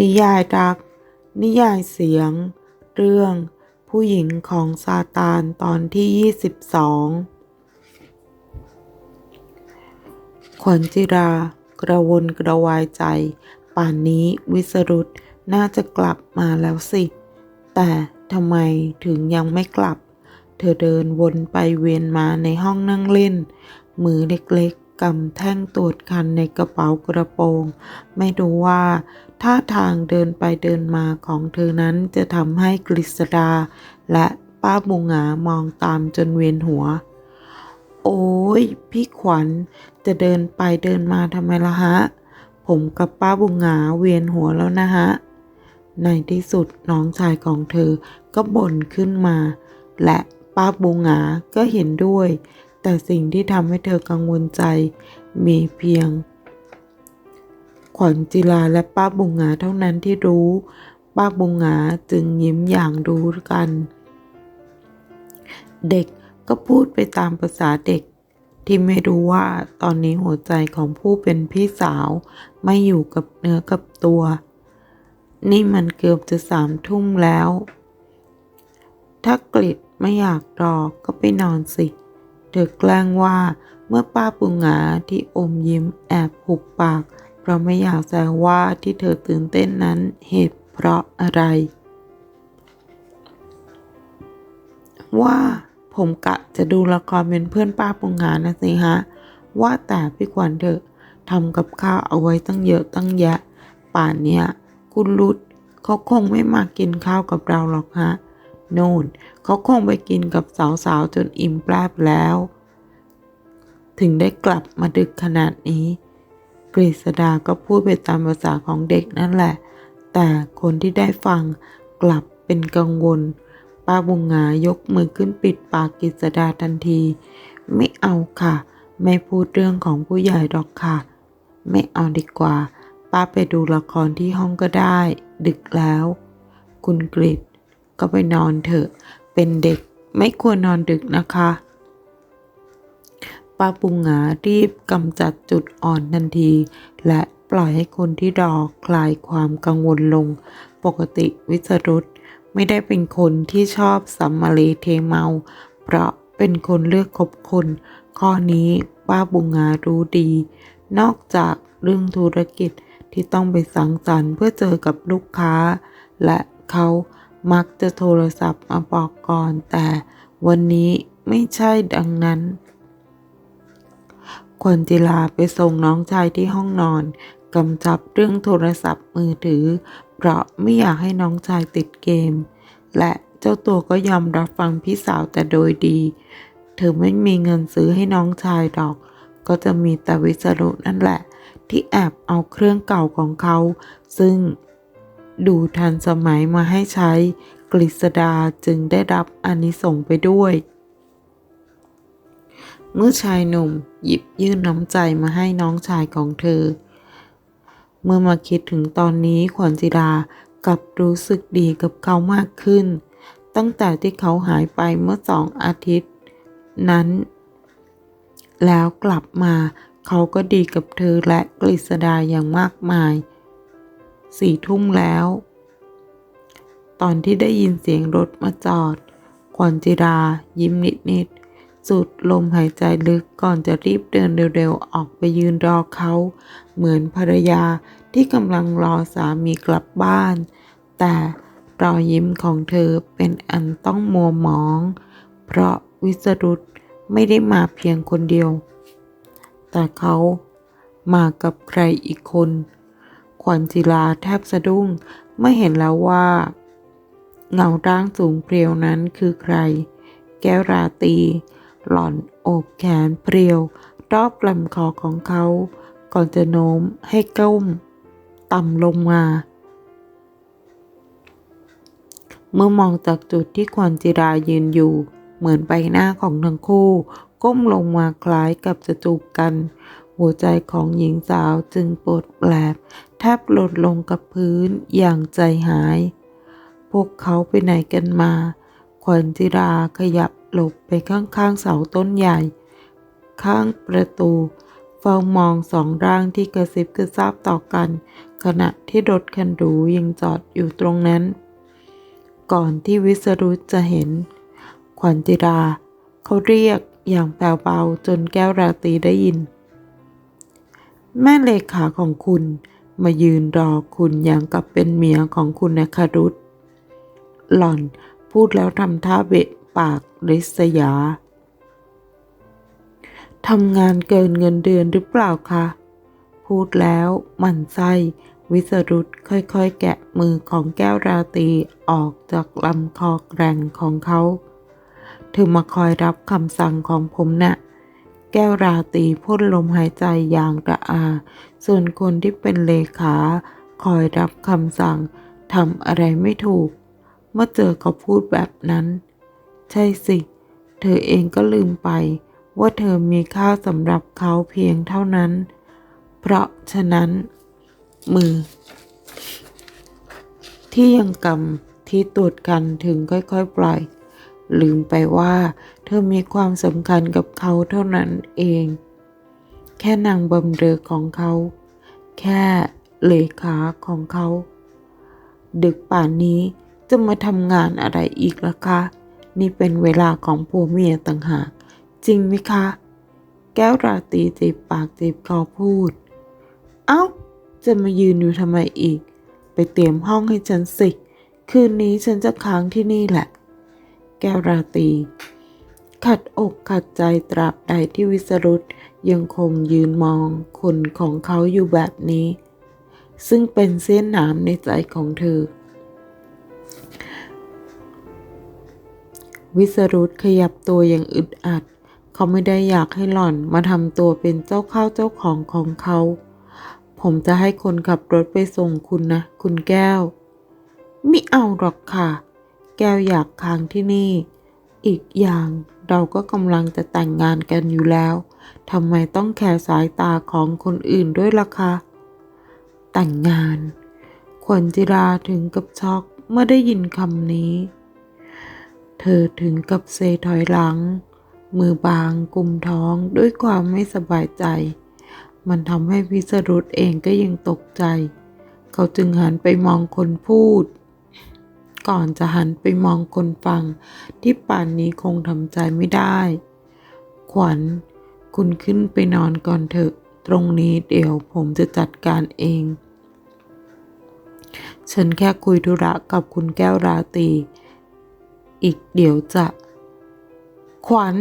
นิยายรัก นิยายเสียง เรื่อง ผู้หญิงของซาตานตอนที่ 22 ขวัญจิรากระวนกระวายใจ ป่านนี้วิสรุตน่าจะกลับมาแล้วสิ แต่ทำไมถึงยังไม่กลับ เธอเดินวนไปเวียนมาในห้องนั่งเล่น มือเล็กๆกำแท่งตรวจคันในกระเป๋ากระโปรง ไม่รู้ว่า ท่าทางเดินไปเดินมาของเธอนั้นจะทำให้กฤษดา และป้าบุงหงามองตามจนเวียนหัว โอ้ยพี่ขวัญจะเดินไปเดินมาทำไมล่ะฮะ ผมกับป้าบุงหงาเวียนหัวแล้วนะฮะ ในที่สุดน้องชายของเธอก็บ่นขึ้นมา และป้าบุงหงาก็เห็นด้วย แต่สิ่งที่ทำให้เธอกังวลใจ มีเพียง ขวัญจิลาและป้าบุงหงาเท่านั้นที่รู้ ป้าบุงหงาจึงยิ้มอย่างดูกัน เด็กก็พูดไปตามภาษาเด็ก ที่ไม่รู้ว่าตอนนี้หัวใจของผู้เป็นพี่สาว ไม่อยู่กับเนื้อกับตัว นี่มันเกือบจะสามทุ่มแล้ว ถ้ากลิดไม่อยากรอก็ไปนอนสิ เธอแกล้งว่าเมื่อป้าปุงหงาที่อมยิ้มแอบหุบปาก เพราะไม่อยากแสงว่าที่เธอตื่นเต้นนั้นเหตุเพราะอะไร ว่าผมกะจะดูละครเป็นเพื่อนป้าปุงหานะสิฮะ ว่าแต่พี่ขวัญเถอะทำกับข้าวเอาไว้ตั้งเยอะตั้งแยะ ป่านเนี้ยคุณรุดเขาคงไม่มากินข้าวกับเราหรอกฮะ โน่นเขาคงไปกินกับสาวๆจนอิ่มแปรบแล้ว ถึงได้กลับมาดึกขนาดนี้ กฤษดาก็พูดไปตามภาษาของเด็กนั่นแหละ แต่คนที่ได้ฟังกลับเป็นกังวล ป้าบุงงายกมือขึ้นปิดปากกฤษดาทันที ไม่เอาค่ะ ไม่พูดเรื่องของผู้ใหญ่หรอกค่ะ ไม่เอาดีกว่า ป้าไปดูละครที่ห้องก็ได้ ดึกแล้ว คุณกริดก็ไปนอนเถอะ เป็นเด็กไม่ควรนอนดึกนะคะ ป้าปุงหงารีบกำจัดจุดอ่อนทันที และปล่อยให้คนที่รอคลายความกังวลลง ปกติวิสรุตไม่ได้เป็นคนที่ชอบสัมมาเลเทเมา เพราะเป็นคนเลือกคบคน ข้อนี้ป้าบุงหงารู้ดี นอกจากเรื่องธุรกิจที่ต้องไปสังสรรค์เพื่อเจอกับลูกค้า และเขามักจะโทรศัพท์มาบอกก่อน แต่วันนี้ไม่ใช่ดังนั้น ขวัญจิลาไปส่งน้องชายที่ห้องนอนกำจับเรื่องโทรศัพท์มือถือ เพราะไม่อยากให้น้องชายติดเกม และเจ้าตัวก็ยอมรับฟังพี่สาวแต่โดยดี เธอไม่มีเงินซื้อให้น้องชายดอก ก็จะมีแต่วิสรุนั่นแหละ ที่แอบเอาเครื่องเก่าของเขา ซึ่งดูทันสมัยมาให้ใช้ กฤษดาจึงได้รับอานิสงส์ไปด้วย เมื่อชายหนุ่มหยิบยื่นน้ำใจมาให้น้องชายของเธอ เมื่อมาคิดถึงตอนนี้ขวัญจิรากลับรู้สึกดีกับเขามากขึ้น ตั้งแต่ที่เขาหายไปเมื่อสองอาทิตย์ นั้น แล้วกลับมาเขาก็ดีกับเธอและกฤษดาอย่างมากมายสี่ทุ่มแล้ว ตอนที่ได้ยินเสียงรถมาจอด ขวัญจิรายิ้มนิดๆ สูดลมหายใจลึกก่อนจะรีบเดินเร็วๆ ออกไปยืนรอเขา เหมือนภรรยาที่กำลังรอสามีกลับบ้าน แต่รอยยิ้มของเธอเป็นอันต้องมัวหมอง เพราะวิสรุตไม่ได้มาเพียงคนเดียว แต่เขามากับใครอีกคน ขวัญจิลาแทบสะดุ้งไม่เห็นแล้วว่า เงาร่างสูงเพรียวนั้นคือใคร แก้วราตี หล่อนโอบแขนเพรียว รอบลำคอของเขา ก่อนจะโน้มให้ก้ม ต่ำลงมา เมื่อมองจากจุดที่ขวัญจิรายืนอยู่ เหมือนใบหน้าของทั้งคู่ ก้มลงมาคล้ายกับจะจูบกัน หัวใจของหญิงสาวจึงปวดแปลบ แทบหล่นลงกับพื้นอย่างใจหาย พวกเขาไปไหนกันมาขวัญจิราขยับ หลบไปข้างๆเสาต้นใหญ่ ข้างประตูเฝ้ามองสองร่างที่กระซิบกระซาบต่อกัน ขณะที่รถคันหรูยังจอดอยู่ตรงนั้น ก่อนที่วิสรุตจะเห็น ขวัญจิราเขาเรียกอย่างแผ่วเบาจนแก้วราตรีได้ยิน แม่เลขาของคุณมายืนรอคุณอย่างกับเป็นเมียของคุณนะคารุตหล่อนพูดแล้วทำท่าเบะ ปากริษยา ทำงานเกินเงินเดือนหรือเปล่าคะ พูดแล้วมันไส้วิสรุตค่อยๆ แกะมือของแก้วราตรีออกจากลำคอแกร่งของเขา เธอมาคอยรับคำสั่งของผมนะ่ะ แก้วราตรีพ่นลมหายใจอย่างกระอา ส่วนคนที่เป็นเลขาคอยรับคำสั่งทำอะไรไม่ถูก เมื่อเจอเขาพูดแบบนั้น ใช่สิ เธอเองก็ลืมไป ว่าเธอมีค่าสำหรับเขาเพียงเท่านั้น เพราะฉะนั้น มือ ที่ยังกำที่ตรวจกันถึงค่อยๆปล่อย ลืมไปว่า เธอมีความสำคัญกับเขาเท่านั้นเอง แค่นางบำเรอของเขา แค่เลขาของเขา ดึกป่านนี้จะมาทำงานอะไรอีกล่ะคะ นี่เป็นเวลาของผัวเมียต่างหาก จริงไหมคะ แก้วราตรีจีบปากจีบคอพูด เอ้า จะมายืนอยู่ทำไมอีก ไปเตรียมห้องให้ฉันสิ คืนนี้ฉันจะค้างที่นี่แหละ แก้วราตรีขัดอกขัดใจตราบใดที่วิสรุตยังคงยืนมองคนของเขาอยู่แบบนี้ ซึ่งเป็นเส้นหนามในใจของเธอ วิสรุตขยับตัวอย่างอึดอัด เขาไม่ได้อยากให้หล่อนมาทำตัวเป็นเจ้าข้าวเจ้าของของเขา ผมจะให้คนขับรถไปส่งคุณนะ คุณแก้ว ไม่เอาหรอกค่ะ แก้วอยากค้างที่นี่ อีกอย่างเราก็กำลังจะแต่งงานกันอยู่แล้วทำไมต้องแคร์สายตาของคนอื่นด้วยล่ะคะ แต่งงาน ขวัญจิราถึงกับช็อกเมื่อได้ยินคำนี้ เธอถึงกับเซถอยหลัง มือบางกุมท้องด้วยความไม่สบายใจ มันทำให้วิสรุตเองก็ยังตกใจ เขาจึงหันไปมองคนพูด ก่อนจะหันไปมองคนฟัง ที่ป่านนี้คงทำใจไม่ได้ ขวัญ คุณขึ้นไปนอนก่อนเถอะ ตรงนี้เดี๋ยวผมจะจัดการเอง ฉันแค่คุยธุระกับคุณแก้วราตรี อีกเดี๋ยวจะ ขวัญ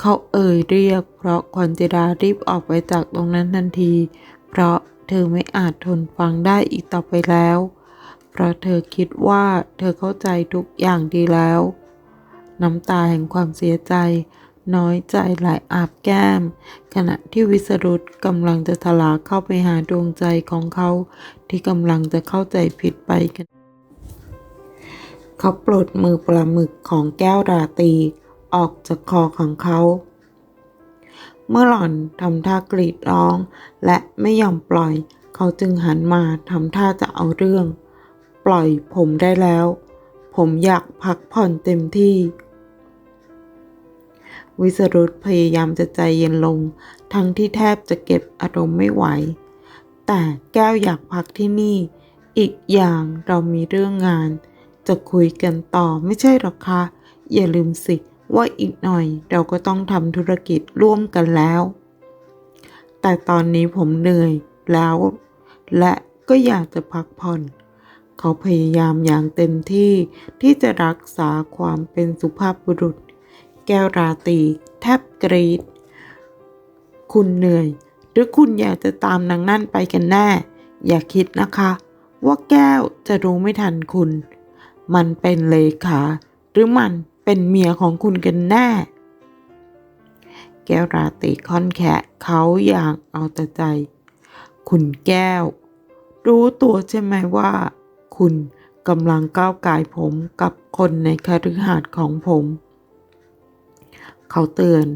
เขาเอ่ยเรียก เพราะขวัญจิรารีบออกไปจากตรงนั้นทันที เพราะเธอไม่อาจทนฟังได้อีกต่อไปแล้ว เพราะเธอคิดว่าเธอเข้าใจทุกอย่างดีแล้ว น้ำตาแห่งความเสียใจ น้อยใจไหลาอาบแก้ม ขณะที่วิสรุตกำลังจะทลาเข้าไปหาดวงใจของเขา ที่กำลังจะเข้าใจผิดไปกัน เขาปลดมือปลาหมึกของแก้วราตรีออกจากคอของเขา เมื่อหล่อนทำท่ากรีดร้อง และไม่ยอมปล่อย เขาจึงหันมาทำท่าจะเอาเรื่อง ปล่อยผมได้แล้ว ผมอยากพักผ่อนเต็มที่ วิสรุตพยายามจะใจเย็นลง ทั้งที่แทบจะเก็บอารมณ์ไม่ไหว แต่แก้วอยากพักที่นี่ อีกอย่างเรามีเรื่องงาน จะคุยกันต่อไม่ใช่หรอคะ อย่าลืมสิว่าอีกหน่อยเราก็ต้องทำธุรกิจร่วมกันแล้ว แต่ตอนนี้ผมเหนื่อยแล้ว และก็อยากจะพักผ่อน เขาพยายามอย่างเต็มที่ที่จะรักษาความเป็นสุภาพบุรุษ แก้วราตี แทบกรีด คุณเหนื่อย หรือคุณอยากจะตามนางนั่นไปกันแน่ อย่าคิดนะคะ ว่าแก้วจะรู้ไม่ทันคุณ มันเป็นเลขาหรือมันเป็นเมียของคุณกันแน่ แก้วราตรีค่อนแขะเขาอย่างเอาแต่ใจ คุณแก้ว รู้ตัวใช่ไหมว่า คุณกำลังก้าวกายผมกับคนในคฤหาสน์ของผม เขาเตือน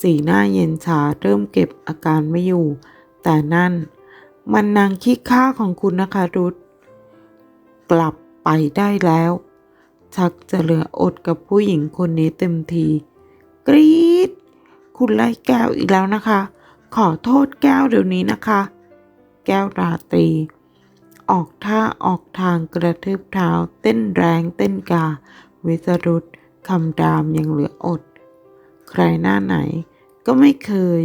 สีหน้าเย็นชาเริ่มเก็บอาการไม่อยู่ แต่นั่น มันนางขี้ข้าของคุณนะคะรุธกลับ ไปได้แล้ว ชักจะเหลืออดกับผู้หญิงคนนี้เต็มที กรี๊ด คุณไล่แก้วอีกแล้วนะคะ ขอโทษแก้วเดี๋ยวนี้นะคะ แก้วราตรี ออกท่าออกทางกระทืบเท้า เต้นแรงเต้นกา วิสรุตคำรามยังเหลืออด ใครหน้าไหนก็ไม่เคย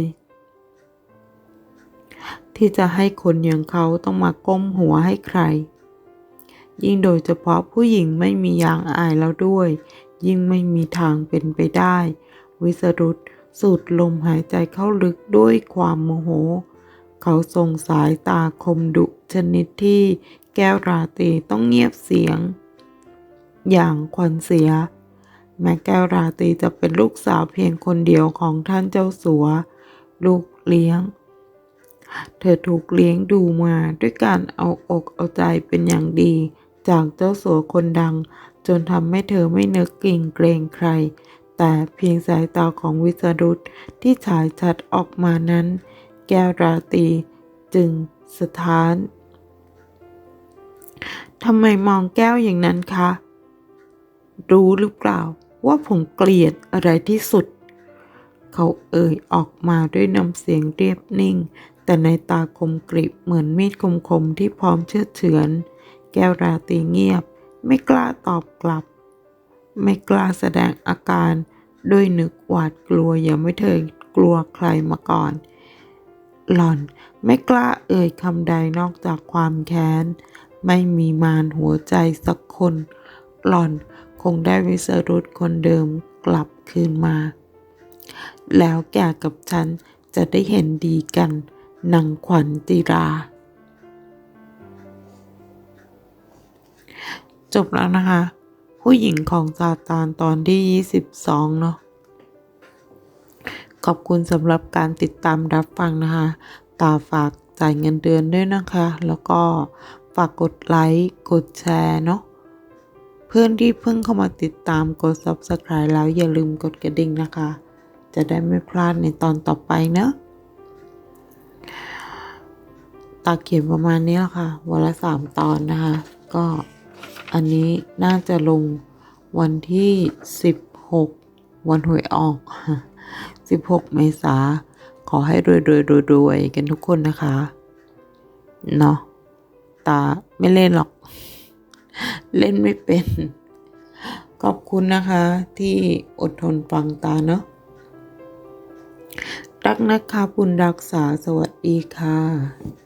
ที่จะให้คนอย่างเขาต้องมาก้มหัวให้ใคร ยิ่งโดยเฉพาะผู้หญิงไม่มียางอายแล้วด้วย ยิ่งไม่มีทางเป็นไปได้ วิสรุตสูดลมหายใจเข้าลึกด้วยความโมโห เขาส่งสายตาคมดุชนิดที่แก้วราตรีต้องเงียบเสียง อย่างขวัญเสีย แม้แก้วราตรีจะเป็นลูกสาวเพียงคนเดียวของท่านเจ้าสัว ลูกเลี้ยง เธอถูกเลี้ยงดูมาด้วยการเอาอกเอาใจเป็นอย่างดี จากเจ้าสัวคนดัง จนทำให้เธอไม่นึกกิ่งเกรงใคร แต่เพียงสายตาของวิสรุตที่ฉายชัดออกมานั้น แก้วราตรีจึงสถานทำไมมองแก้วอย่างนั้นคะ รู้หรือเปล่าว่าผมเกลียดอะไรที่สุด เขาเอ่ยออกมาด้วยน้ำเสียงเรียบนิ่ง แต่ในตาคมกริบเหมือนมีดคมๆที่พร้อมเชื่อเฉือน แก้วราตรีเงียบ ไม่กล้าตอบกลับ ไม่กล้าแสดงอาการด้วยนึกหวาดกลัวอย่างไม่เคยกลัวใครมาก่อน หล่อนไม่กล้าเอ่ยคำใดนอกจากความแค้น ไม่มีมารหัวใจสักคน หล่อนคงได้วิสรุตคนเดิมกลับคืนมา แล้วแกกับฉันจะได้เห็นดีกันนางขวัญจิรา จบแล้วนะคะ ผู้หญิงของซาตานตอนที่ 22 เนาะขอบคุณสำหรับการติดตามรับฟังนะคะ ตาฝากจ่ายเงินเดือนด้วยนะคะ แล้วก็ฝากกดไลค์กดแชร์เนาะเพื่อนที่เพิ่งเข้ามาติดตามกด subscribe แล้วอย่าลืมกดกระดิ่งนะคะ จะได้ไม่พลาดในตอนต่อไปเนะตาเขียนประมาณนี้แหละค่ะ วันละสามตอนนะคะ ก็ อันนี้น่าจะลงวันที่สิบหกวันหวยออกสิบหกเมษา ขอให้รวยรวยรวยรวยกันทุกคนนะคะ เนาะตาไม่เล่นหรอก เล่นไม่เป็น ขอบคุณนะคะ ที่อดทนฟังตาเนาะรักนะคะบุญรักษาสวัสดีค่ะ